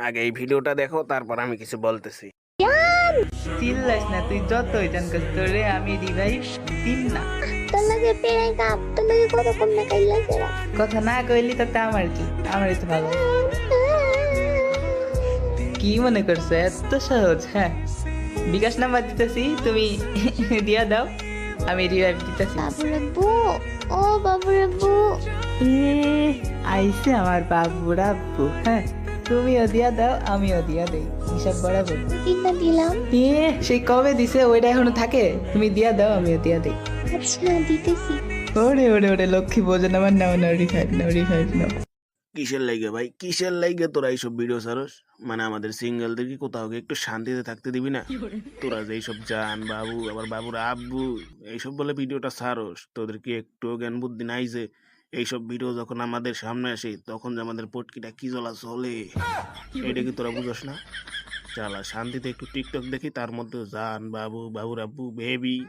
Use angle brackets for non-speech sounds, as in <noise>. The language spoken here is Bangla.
আগে এই ভিডিওটা দেখো তারপর আমি কিছু বলতেছি। চিল্লাস না তুই যতই জান কাজ তোরে আমি রিভাইভ দিন না। তোর লাগে কাপ তোর কত কম না কাইলা কথা না কইলি তো আমার কি? আমার তো ভালো। কি মনে করছ এত সহজ হ্যাঁ? বিকাশ নাম্বার দিতেছি তুমি <laughs> দিয়া দাও আমি রিভাইভ দিতেছি। বাবুরে বউ ও বাবুরে বউ। এ আইসে আমার বাবু রাব্বু হ্যাঁ? তুমিও দিয়া দাও আমিও দিয়া দেই। হিসাব বরাবর। কিনা দিলাম? এ সেই কবে দিছে? ওইটা এখনও থাকে। তুমি দিয়া দাও আমিও দিয়া দেই। আচ্ছা দিতেছি। ওরে ওরে ওরে লক্ষ্মী বোঝেন আমার নাও নাও রিভাইভ নাও রিভাইভ নাও। কিসের লাইগে ভাই? কিসের লাইগে তোরা এইসব ভিডিও ছাড়স? মানে আমাদের সিঙ্গেলদের কি কোথাও গিয়ে একটু শান্তিতে থাকতে দিবি না? তোরা যে এইসব জান বাবু আবার বাবুর আব্বু এইসব বলে ভিডিওটা ছাড়স। তোদের কি একটু জ্ঞান বুদ্ধি নাই যে এইসব ভিডিও যখন আমাদের সামনে আসে, তখন যে আমাদের পটকিটা কি জ্বলা চলে, এটা কি তোরা বুঝোস না? চালা, শান্তিতে একটু টিকটক দেখি, তার মধ্যে জান, বাবু, বাবুর আব্বু বেবি